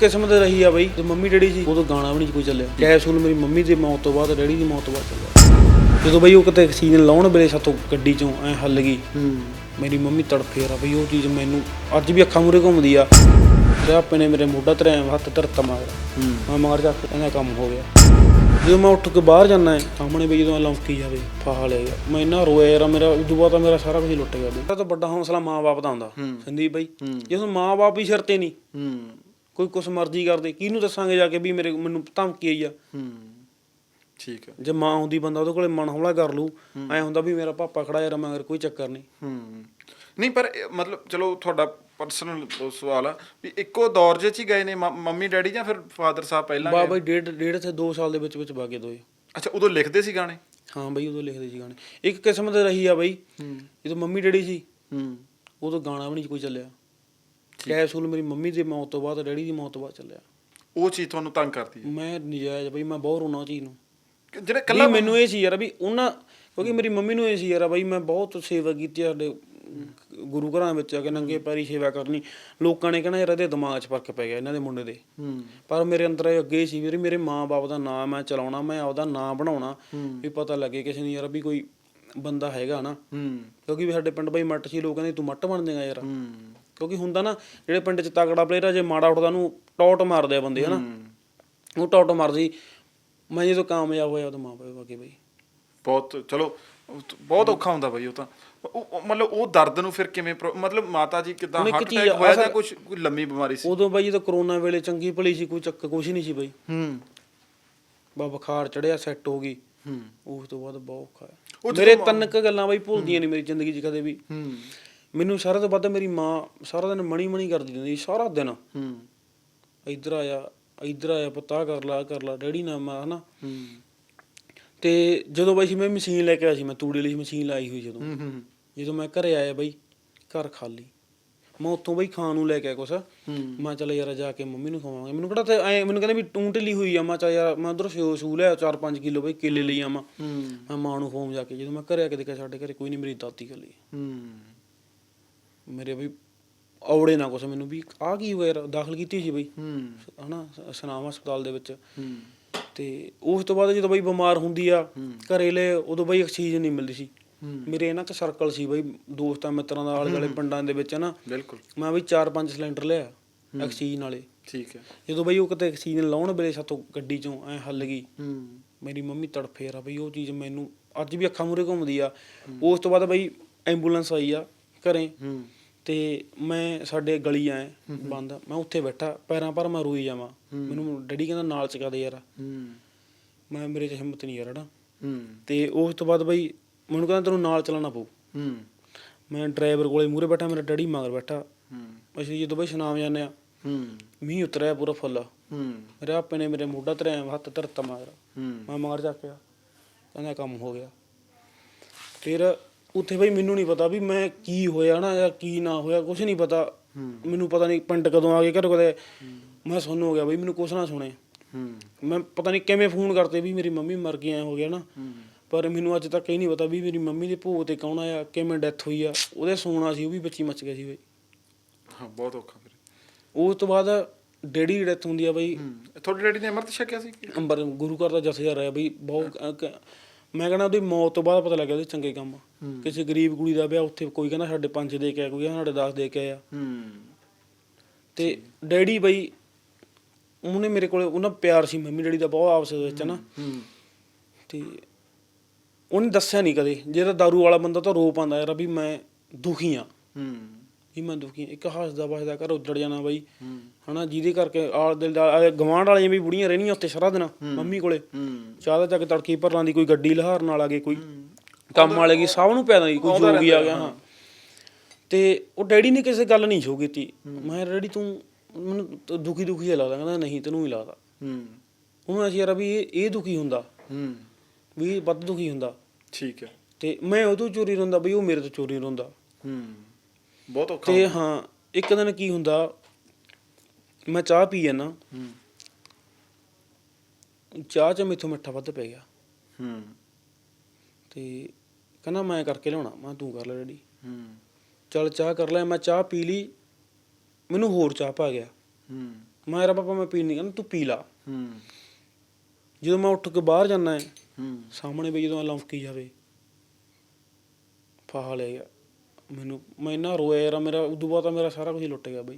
ਕਿਸਮਤ ਰਹੀ ਆ ਬਈ। ਤੇ ਮੰਮੀ ਡੈਡੀ ਸੀ ਉਦੋਂ ਗਾਣਾ ਵੀ ਨਹੀਂ ਕੋਈ ਚੱਲਿਆ। ਕੈਪਸੂਲ ਮੇਰੀ ਮੰਮੀ ਦੀ ਮੌਤ ਤੋਂ ਬਾਅਦ ਡੈਡੀ ਦੀ ਮੌਤ ਤੋਂ ਬਾਅਦ ਚੱਲਿਆ। ਜਦੋਂ ਬਈ ਉਹ ਕਿਤੇ ਆਕਸੀਜਨ ਲਾਉਣ ਵੇਲੇ ਸਾਤੋਂ ਗੱਡੀ ਚੋਂ ਐ ਹੱਲ ਗਈ ਮੇਰੀ ਮੰਮੀ ਤੜਫੇ ਰਾ ਬਈ ਉਹ ਚੀਜ਼ ਮੈਨੂੰ ਅੱਜ ਵੀ ਅੱਖਾਂ ਮੂਰੇ ਘੁੰਮਦੀ ਆ। ਤੇ ਆਪੇ ਨੇ ਮੇਰੇ ਮੋਢਾ ਤੇ ਹੱਥ ਧਰਤਾ ਮਾਰ ਮੈਂ ਮਾਰ ਜਾ ਕੇ ਇਹਦਾ ਕੰਮ ਹੋ ਗਿਆ। ਜਦੋਂ ਮੈਂ ਉੱਠ ਕੇ ਬਾਹਰ ਜਾਂਦਾ ਹੈ ਸਾਹਮਣੇ ਬਈ ਜਦੋਂ ਲੌਂਕੀ ਜਾਵੇ ਫਾਹ ਲਿਆ ਯਾਰ। ਮੈਂ ਇੰਨਾ ਰੋਇਆ ਯਾਰ ਮੇਰਾ ਉਦੋਂ ਬਾਅਦ ਤਾਂ ਮੇਰਾ ਸਾਰਾ ਕੁਝ ਲੁੱਟ ਗਿਆ। ਬਈ ਤੋਂ ਵੱਡਾ ਹੌਸਲਾ ਮਾਂ-ਬਾਪ ਦਾ ਹੁੰਦਾ। ਸੰਦੀਪ ਬਾਈ ਜਦੋਂ ਮਾਂ-ਬਾਪ ਹੀ ਸਿਰ ਤੇ ਨਹੀਂ ਕੋਈ ਕੁਛ ਮਰਜ਼ੀ ਕਰਦੇ ਕਿਹਨੂੰ ਦੱਸਾਂਗੇ ਜਾ ਕੇ ਵੀ ਮੇਰੇ ਮੈਨੂੰ ਧਮਕੀ ਆਈ ਆ? ਹੂੰ ਠੀਕ ਹੈ ਜੇ ਮਾਂ ਹੁੰਦੀ ਬੰਦਾ ਉਹਦੇ ਕੋਲੇ ਮਨ ਹੌਲਾ ਕਰ ਲੂ ਐ ਹੁੰਦਾ ਵੀ ਮੇਰਾ ਪਾਪਾ ਖੜਾ ਯਾਰ ਮਗਰ ਕੋਈ ਚੱਕਰ ਨਹੀਂ। ਹੂੰ ਨਹੀਂ ਪਰ ਮਤਲਬ ਚਲੋ ਤੁਹਾਡਾ ਪਰਸਨਲ ਸਵਾਲ ਆ ਵੀ ਇੱਕੋ ਦੌਰ 'ਚ ਹੀ ਗਏ ਨੇ ਮੰਮੀ ਡੈਡੀ ਜਾਂ ਫਿਰ ਫਾਦਰ ਸਾਹਿਬ ਪਹਿਲਾਂ ਬਾ? ਬਈ ਡੇਢ ਡੇਢ ਤੇ 2 ਸਾਲ ਦੇ ਵਿੱਚ ਵਿੱਚ ਬਾਗੇ ਦੋਏ। ਅੱਛਾ ਉਦੋਂ ਲਿਖਦੇ ਸੀ ਗਾਣੇ? ਹਾਂ ਬਈ ਉਦੋਂ ਲਿਖਦੇ ਸੀ ਗਾਣੇ। ਇੱਕ ਕਿਸਮ ਤੇ ਰਹੀ ਆ ਬਈ ਹੂੰ। ਜਦੋਂ ਮੰਮੀ ਡੈਡੀ ਸੀ ਹੂੰ। ਉਦੋਂ ਗਾਣਾ ਵੀ ਨਹੀਂ ਕੋਈ ਚੱਲਿਆ। ਕੈਪਸੂਲ ਮੇਰੀ ਮੰਮੀ ਦੀ ਮੌਤ ਤੋਂ ਬਾਅਦ ਡੈਡੀ ਦੀ ਮੌਤ ਤੋਂ ਬਾਅਦ ਚੱਲਿਆ। ਉਹ ਚੀਜ਼ ਤੁਹਾਨੂੰ ਤੰਗ ਕਰਦੀ ਹੈ? ਮੈਂ ਨਜਾਇਜ਼ ਬਈ ਮੈਂ ਬਹੁਤ ਰੋਣਾ ਉਹ ਚੀਜ਼ ਨੂੰ। ਜਿਹੜੇ ਕੱਲਾ ਮੈਨੂੰ ਇਹ ਸੀ ਯਾਰ ਵੀ ਉਹਨਾਂ ਕਿਉਂਕਿ ਮੇਰੀ ਮੰਮੀ ਨੂੰ ਇਹ ਸੀ ਯਾਰ ਬਈ ਮੈਂ ਬਹੁਤ ਸੇਵਾ ਕੀਤੀ ਆ ਸਾਡੇ ਗੁਰੂ ਘਰਾਂ ਵਿੱਚ ਆ ਕੇ ਨੰਗੇ ਪੈਰੀ ਸੇਵਾ ਕਰਨੀ। ਲੋਕਾਂ ਨੇ ਕਹਿਣਾ ਯਾਰ ਇਹਦੇ ਦਿਮਾਗ 'ਚ ਫ਼ਰਕ ਪੈ ਗਿਆ ਇਹਨਾਂ ਦੇ ਮੁੰਡੇ ਦੇ। ਹੂੰ। ਪਰ ਮੇਰੇ ਅੰਦਰ ਇਹ ਅੱਗੇ ਹੀ ਸੀ ਵੀਰੇ ਮੇਰੇ ਮਾਂ-ਬਾਪ ਦਾ ਨਾਮ ਮੈਂ ਚਲਾਉਣਾ ਮੈਂ ਆਪਦਾ ਨਾਮ ਬਣਾਉਣਾ। ਵੀ ਪਤਾ ਲੱਗੇ ਕਿਸੇ ਨੂੰ ਯਾਰ ਵੀ ਕੋਈ ਬੰਦਾ ਹੈਗਾ ਨਾ। ਹੂੰ। ਕਿਉਂਕਿ ਵੀ ਸਾਡੇ ਪਿੰਡ ਬਈ ਮੱਟ ਸੀ ਲੋਕ ਕਹਿੰਦੇ ਤੂੰ ਮੱਟ ਬਣ ਜਾਏਗਾ ਯਾਰ। ਹੂੰ। ਕਿਉਂਕਿ ਹੁੰਦਾ ਨਾ ਜਿਹੜੇ ਪਿੰਡ 'ਚ ਤਗੜਾ ਪਲੇਅਰ ਆ ਜੇ ਮਾੜਾ ਉੱਠਦਾ ਉਹਨੂੰ ਟੌਟ ਮਾਰਦੇ ਆ ਬੰਦੇ ਹਨਾ। ਉਹ ਟੌਟ ਮਾਰਦੀ। ਮੈਂ ਜਦੋਂ ਕਾਮਯਾਬ ਹੋਇਆ ਤਾਂ ਮਾਂ-ਬਾਪ ਵਗੇ ਬਈ। ਬਹੁਤ ਚਲੋ ਬਹੁਤ ਔਖਾ ਹੁੰਦਾ ਬਈ ਉਹ ਤਾਂ। ਉਹ- ਮਤਲਬ ਉਹ ਦਰਦ ਨੂੰ ਫਿਰ ਕਿਵੇਂ ਮਤਲਬ ਮਾਤਾ ਜੀ ਕਿਦਾਂ ਹਾਰਟ ਅਟੈਕ ਹੋਇਆ ਜਾਂ ਕੁਝ ਕੋਈ ਲੰਮੀ ਬਿਮਾਰੀ ਸੀ? ਉਦੋਂ ਬਾਈ ਜਦੋਂ ਕਰੋਨਾ ਵੇਲੇ ਚੰਗੀ ਭਲੀ ਸੀ ਕੋਈ ਚੱਕ ਕੁਛ ਨਹੀਂ ਸੀ ਬਈ। ਹੂੰ। ਬਾ ਬੁਖਾਰ ਚੜਿਆ ਸੈੱਟ ਹੋ ਗਈ। ਹੂੰ। ਉਸ ਤੋਂ ਬਾਅਦ ਬਹੁਤ ਔਖਾ ਮੇਰੇ ਮਾਂ- ਤਿੰਨ ਕੁ ਗੱਲਾਂ ਬਾਈ ਭੁੱਲਦੀਆਂ ਨਹੀਂ ਮੇਰੀ ਜ਼ਿੰਦਗੀ 'ਚ ਕਦੇ ਵੀ। ਹੂੰ। ਮੈਨੂੰ ਸਾਰਾ ਤੋਂ ਵੱਧ ਮੇਰੀ ਮਾਂ ਸਾਰਾ ਦਿਨ ਮਣੀ ਮਣੀ ਕਰਦੀ ਰਹਿੰਦੀ ਸੀ, ਸਾਰਾ ਦਿਨ। ਹੂੰ। ਇੱਧਰ ਆਇਆ ਇੱਧਰ ਆਇਆ ਪੁੱਤਾ ਕਰ ਲਾ ਆਹ ਕਰ ਲਾ ਡੈਡੀ ਨਾ ਮਾ ਹਨਾ। ਹੂੰ। ਤੇ ਜਦੋਂ ਬਾਈ ਸੀ ਮੈਂ ਮਸ਼ੀਨ ਲੈ ਕੇ ਆਇਆ ਸੀ ਮੈਂ ਤੂੜੀ ਲਈ ਮਸ਼ੀਨ ਲਾਈ ਹੋਈ ਜਦੋਂ। ਹੂੰ ਹੂੰ ਜਦੋਂ ਮੈਂ ਘਰੇ ਆਇਆ ਬਾਈ ਘਰ ਖਾਲੀ। ਮੈਂ ਉੱਥੋਂ ਬਾਈ ਖਾਣ ਨੂੰ ਲੈ ਕੇ ਆਇਆ ਕੁਛ। ਹੂੰ। ਮੈਂ ਚੱਲ ਯਾਰ ਜਾ ਕੇ ਮੰਮੀ ਨੂੰ ਖਵਾਵਾਂਗੇ। ਮੈਨੂੰ ਕਿਹੜਾ ਤੇ ਐ ਮੈਨੂੰ ਕਹਿੰਦੇ ਵੀ ਤੂੰ ਢਿੱਲੀ ਹੋਈ ਆ। ਮੈਂ ਚੱਲ ਯਾਰ ਮੈਂ ਉਧਰ ਸਿਓ ਸੂ ਲਿਆ 4-5 ਕਿਲੋ ਬਾਈ ਕੇਲੇ ਲਈ ਆਵਾਂ ਹੂੰ। ਮੈਂ ਮਾਂ ਨੂੰ ਫੋਨ ਜਾ ਕੇ ਜਦੋਂ ਮੈਂ ਘਰੇ ਆ ਕੇ ਦੇਖਿਆ ਸਾਡੇ ਘਰੇ ਕੋਈ ਨਹੀਂ ਮੇਰੀ ਦਾਦੀ ਕੱਲੀ ਹੂੰ। ਮੇਰੇ ਵੀ ਔੜੇ ਨਾ ਕੁਛ ਮੈਨੂੰ ਵੀ ਆਹ ਕੀ ਹੋਇਆ ਯਾਰ ਦਾਖਲ ਕੀਤੀ ਸੀ ਬਈ। ਹੂੰ। ਹਨਾ ਸ- ਸਨਾਮ ਹਸਪਤਾਲ ਦੇ ਵਿੱਚ। ਹੂੰ। ਤੇ ਉਸ ਤੋਂ ਬਾਅਦ ਜਦੋਂ ਬਈ ਬਿਮਾਰ ਹੁੰਦੀ ਆ ਘਰੇ ਲੈ ਉਦੋਂ ਬਈ ਆਕਸੀਜਨ ਨਹੀਂ ਮਿਲਦੀ ਸੀ। ਹੂੰ। ਮੇਰੇ ਇਹਨਾਂ ਚ ਸਰਕਲ ਸੀ ਬਈ ਦੋਸਤਾਂ ਮਿੱਤਰਾਂ ਦਾ ਆਲੇ ਦੁਆਲੇ ਪਿੰਡਾਂ ਦੇ ਵਿੱਚ ਨਾ। ਬਿਲਕੁਲ। ਮੈਂ ਬਈ 4-5 ਸਿਲੰਡਰ ਲਿਆ ਆਕਸੀਜਨ ਵਾਲੇ। ਠੀਕ ਹੈ। ਜਦੋਂ ਬਈ ਉਹ ਕਿਤੇ ਆਕਸੀਜਨ ਲਾਉਣ ਵੇਲੇ ਸਾਤੋਂ ਗੱਡੀ ਚੋਂ ਐ ਹੱਲ ਗਈ। ਹੂੰ। ਮੇਰੀ ਮੰਮੀ ਤੜਫੇ ਰਾ ਬਈ ਉਹ ਚੀਜ਼ ਮੈਨੂੰ ਅੱਜ ਵੀ ਅੱਖਾਂ ਮੂਰੇ ਘੁੰਮਦੀ ਆ। ਉਸ ਤੋਂ ਬਾਅਦ ਬਈ ਐਂਬੂਲੈਂਸ ਆਈ ਆ ਘਰੇ। ਹੂੰ। ਤੇ ਮੈਂ ਸਾਡੇ ਗਲੀ ਆਏ ਬੰਦ। ਮੈਂ ਉੱਥੇ ਬੈਠਾ ਪੈਰਾਂ ਪਰ ਮੈਂ ਰੋਈ ਜਾਵਾਂ। ਮੈਨੂੰ ਡੈਡੀ ਕਹਿੰਦਾ ਨਾਲ ਚਕਾ ਦੇ ਯਾਰ। ਮੈਂ ਮੇਰੇ ਚ ਹਿੰਮਤ ਨਹੀਂ ਯਾਰ ਤੇ ਉਸ ਤੋਂ ਬਾਅਦ ਬਈ ਮੈਨੂੰ ਕਹਿੰਦਾ ਤੈਨੂੰ ਨਾਲ ਚਲਾਉਣਾ ਪਊ। ਮੈਂ ਡਰਾਈਵਰ ਕੋਲੇ ਮੂਰੇ ਬੈਠਾ ਮੇਰਾ ਡੈਡੀ ਮਗਰ ਬੈਠਾ। ਅਸੀਂ ਜਦੋਂ ਬਈ ਸੁਨਾਮ ਜਾਂਦੇ ਆ ਮੀਂਹ ਉਤਰਿਆ ਪੂਰਾ ਫੁੱਲ। ਮੇਰੇ ਆਪੇ ਨੇ ਮੇਰੇ ਮੋਢਾ ਤੇ ਐਂ ਹੱਥ ਧਰਤਾ ਮਾਰ ਹੂੰ। ਮੈਂ ਮਾਰ ਚੱਕਿਆ ਕਹਿੰਦਾ ਕੰਮ ਹੋ ਗਿਆ। ਫਿਰ ਉੱਥੇ ਬਈ ਮੈਨੂੰ ਨਹੀਂ ਪਤਾ ਵੀ ਮੈਂ ਕੀ ਹੋਇਆ ਨਾ ਜਾਂ ਕੀ ਨਾ ਹੋਇਆ ਕੁਝ ਨਹੀਂ ਪਤਾ। ਮੈਨੂੰ ਪਤਾ ਨਹੀਂ ਪਿੰਡ ਕਦੋਂ ਆ ਗਏ ਘਰ ਕਦੇ ਮੈਂ ਸੁਣ ਹੋ ਗਿਆ ਬਈ ਮੈਨੂੰ ਕੁਛ ਨਾ ਸੁਣੇ। ਮੈਂ ਪਤਾ ਨਹੀਂ ਕਿਵੇਂ ਫੋਨ ਕਰਤੇ ਵੀ ਮੇਰੀ ਮੰਮੀ ਮਰ ਗਈ ਐ ਹੋ ਗਿਆ ਨਾ। ਪਰ ਮੈਨੂੰ ਅੱਜ ਤੱਕ ਇਹ ਨਹੀਂ ਪਤਾ ਵੀ ਮੇਰੀ ਮੰਮੀ ਦੇ ਭੋਗ ਤੇ ਕੌਣ ਆਇਆ ਕਿਵੇਂ ਡੈਥ ਹੋਈ ਆ। ਉਹਦੇ ਸੋਨਾ ਸੀ ਉਹ ਵੀ ਬੱਚੀ ਮੱਚ ਗਿਆ ਸੀ ਬਈ। ਹਾਂ ਬਹੁਤ ਔਖਾ ਫਿਰ। ਉਸ ਤੋਂ ਬਾਅਦ ਡੈਡੀ ਡੈਥ ਹੁੰਦੀ ਆ ਬਈ। ਤੁਹਾਡੇ ਡੈਡੀ ਨੇ ਅਮਰਤ ਛਕਿਆ ਸੀ ਅੰਬਰ ਗੁਰੂ ਘਰ ਦਾ ਜਥੇਦਾਰ ਹੈ ਬਈ ਬਹੁਤ ਮੈਂ ਕਹਿੰਦਾ ਉਹਦੀ ਮੌਤ ਤੋਂ ਬਾਅਦ ਪਤਾ ਲੱਗਿਆ ਉਹਦੇ ਚੰਗੇ ਕੰਮ। ਕਿਸੇ ਗਰੀਬ ਕੁੜੀ ਦਾ ਵਿਆਹ ਉੱਥੇ ਕੋਈ ਕਹਿੰਦਾ ਸਾਡੇ ਪੰਜ ਦੇ ਕੇ ਆਇਆ ਕੋਈ ਕਹਿੰਦਾ ਸਾਡੇ 10 ਦੇ ਕੇ ਆਇਆ। ਹੂੰ। ਤੇ ਡੈਡੀ ਬਈ ਉਹਨੇ ਮੇਰੇ ਕੋਲੇ ਉਹਨਾਂ ਪਿਆਰ ਸੀ ਮੰਮੀ ਡੈਡੀ ਦਾ ਬਹੁਤ ਆਪਸ ਵਿੱਚ ਨਾ ਹੂੰ। ਤੇ ਉਹਨੇ ਦੱਸਿਆ ਨਹੀਂ ਕਦੇ ਜੇ ਤਾਂ ਦਾਰੂ ਵਾਲਾ ਬੰਦਾ ਤਾਂ ਰੋ ਪਾਉਂਦਾ ਯਾਰ ਵੀ ਮੈਂ ਦੁਖੀ ਆ। ਹੂੰ। ਮੈਂ ਦੁਖੀ ਇੱਕ ਹੱਸਦਾ ਵਸਦਾ ਘਰ ਉੱਜੜ ਜਾਣਾ ਬਾਈ। ਹਨਾ ਜਿਹਦੇ ਕਰਕੇ ਆਲ ਦਿਲ ਦਾ ਗਵਾਂਢ ਵਾਲੀਆਂ ਵੀ ਬੁੜੀਆਂ ਰਹਿਣੀਆਂ ਉੱਥੇ ਸਾਰਾ ਦਿਨ ਮੰਮੀ ਕੋਲੇ। ਚਾਹ ਚੱਕ ਤੜਕੀ ਭਰ ਲਾਂਦੀ ਕੋਈ ਗੱਡੀ ਲਹਾਰ ਨਾਲ ਆ ਗਈ ਕੋਈ ਕੰਮ ਵਾਲੇ ਕੀ ਸਭ ਨੂੰ ਪਿਆਦਾ ਦੀ ਕੋਈ ਜੋਗੀ ਆ ਗਿਆ ਹਾਂ। ਤੇ ਉਹ ਡੈਡੀ ਨੇ ਕਿਸੇ ਗੱਲ ਨਹੀਂ ਸ਼ੋ ਕੀਤੀ। ਮੈਂ ਡੈਡੀ ਤੂੰ ਮੈਨੂੰ ਦੁਖੀ ਦੁਖੀ ਲੱਗਦਾ ਕਹਿੰਦਾ ਨਹੀਂ ਤੈਨੂੰ ਹੀ ਲੱਗਦਾ। ਹੂੰ। ਉਹਨੂੰ ਅਸੀਂ ਯਾਰ ਵੀ ਇਹ ਦੁਖੀ ਹੁੰਦਾ। ਹੂੰ। ਵੀ ਵੱਧ ਦੁਖੀ ਹੁੰਦਾ। ਠੀਕ ਹੈ। ਤੇ ਮੈਂ ਉਹ ਤੋਂ ਚੋਰੀ ਰੋਂਦਾ ਬਈ ਉਹ ਮੇਰੇ ਤੋਂ ਚੋਰੀ ਰੋਂਦਾ। ਹੂੰ। ਬਹੁਤ ਔਖਾ ਤੇ ਹਾਂ ਇੱਕ ਦਿਨ ਕੀ ਹੁੰਦਾ ਮੈਂ ਚਾਹ ਪੀ ਜਾਂਦਾ ਹੂੰ। ਚਾਹ ਚ ਮੈਥੋਂ ਮਿੱਠਾ ਵੱਧ ਪੈ ਗਿਆ। ਹੂੰ। ਤੇ ਕਹਿੰਦਾ ਮੈਂ ਕਰਕੇ ਲਿਆਉਣਾ ਮੈਂ ਕਿਹਾ ਤੂੰ ਕਰ ਲੈ ਹੂੰ। ਚਲ ਚਾਹ ਕਰ ਲੈ ਮੈਂ ਚਾਹ ਪੀ ਲਈ ਮੈਨੂੰ ਹੋਰ ਚਾਹ ਪਾ ਗਿਆ। ਹੂੰ। ਮੈਂ ਯਾਰ ਪਾਪਾ ਮੈਂ ਪੀ ਨਹੀਂ ਕਹਿੰਦਾ ਤੂੰ ਪੀ ਲਾ। ਹੂੰ। ਜਦੋਂ ਮੈਂ ਉੱਠ ਕੇ ਬਾਹਰ ਜਾਂਦਾ ਹੈ। ਹੂੰ ਸਾਹਮਣੇ ਬਈ ਜਦੋਂ ਲੰਫਕੀ ਜਾਵੇ ਫਾਹਾ ਲੈ ਗਿਆ। ਮੈਨੂੰ, ਮੈਂ ਇੰਨਾ ਰੋਇਆ ਯਾਰ, ਮੇਰਾ, ਉਦੋਂ ਬਾਅਦ ਤਾਂ ਮੇਰਾ ਸਾਰਾ ਕੁਝ ਲੁੱਟ ਗਿਆ ਬਈ।